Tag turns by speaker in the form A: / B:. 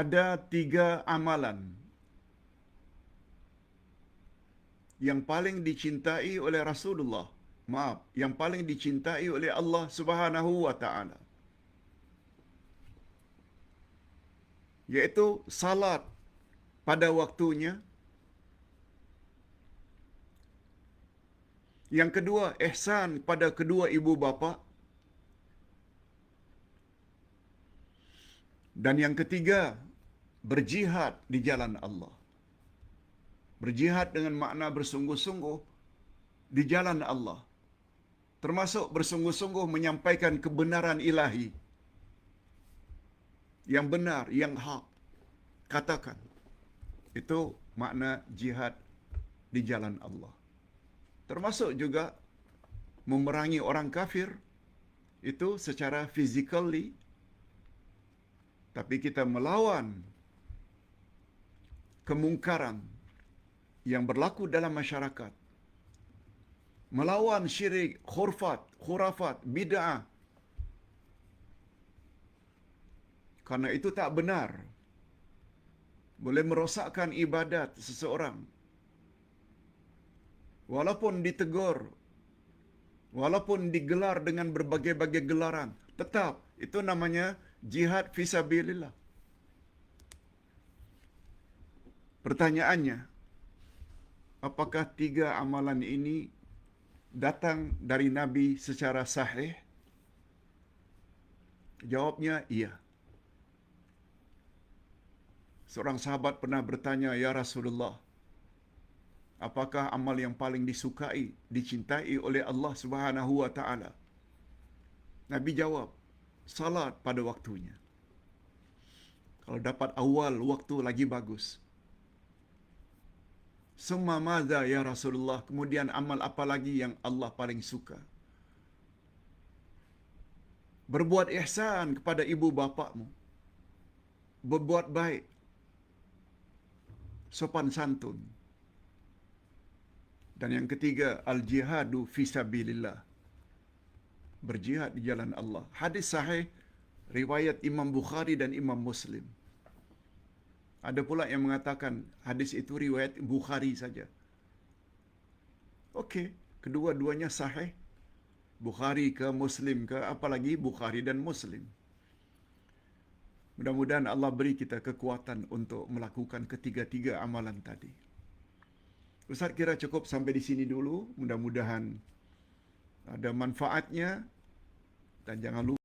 A: ada tiga amalan yang paling dicintai oleh Rasulullah. Maaf, yang paling dicintai oleh Allah Subhanahu wa taala. Yaitu salat pada waktunya. Yang kedua, ihsan pada kedua ibu bapa. Dan yang ketiga, berjihad di jalan Allah. Berjihad dengan makna bersungguh-sungguh di jalan Allah. Termasuk bersungguh-sungguh menyampaikan kebenaran ilahi. Yang benar, yang hak. Katakan. Itu makna jihad di jalan Allah. Termasuk juga memerangi orang kafir itu secara physically tapi kita melawan kemungkaran yang berlaku dalam masyarakat. Melawan syirik, khurfat, khurafat, bid'ah. Karena itu tak benar. Boleh merosakkan ibadat seseorang. Walaupun ditegur, walaupun digelar dengan berbagai-bagai gelaran, tetap itu namanya jihad fisabilillah. Pertanyaannya, apakah tiga amalan ini datang dari Nabi secara sahih? Jawabnya, iya. Seorang sahabat pernah bertanya, Ya Rasulullah, apakah amal yang paling disukai, dicintai oleh Allah Subhanahu wa taala? Nabi jawab, salat pada waktunya. Kalau dapat awal waktu lagi bagus. Summa madza ya Rasulullah? Kemudian amal apa lagi yang Allah paling suka? Berbuat ihsan kepada ibu bapakmu. Berbuat baik. Sopan santun. Dan yang ketiga, al-jihadu fisabilillah. Berjihad di jalan Allah. Hadis sahih riwayat Imam Bukhari dan Imam Muslim. Ada pula yang mengatakan hadis itu riwayat Bukhari saja. Okey, kedua-duanya sahih. Bukhari ke Muslim ke apalagi Bukhari dan Muslim. Mudah-mudahan Allah beri kita kekuatan untuk melakukan ketiga-tiga amalan tadi. Ustaz kira cukup sampai di sini dulu. Mudah-mudahan ada manfaatnya dan jangan lupa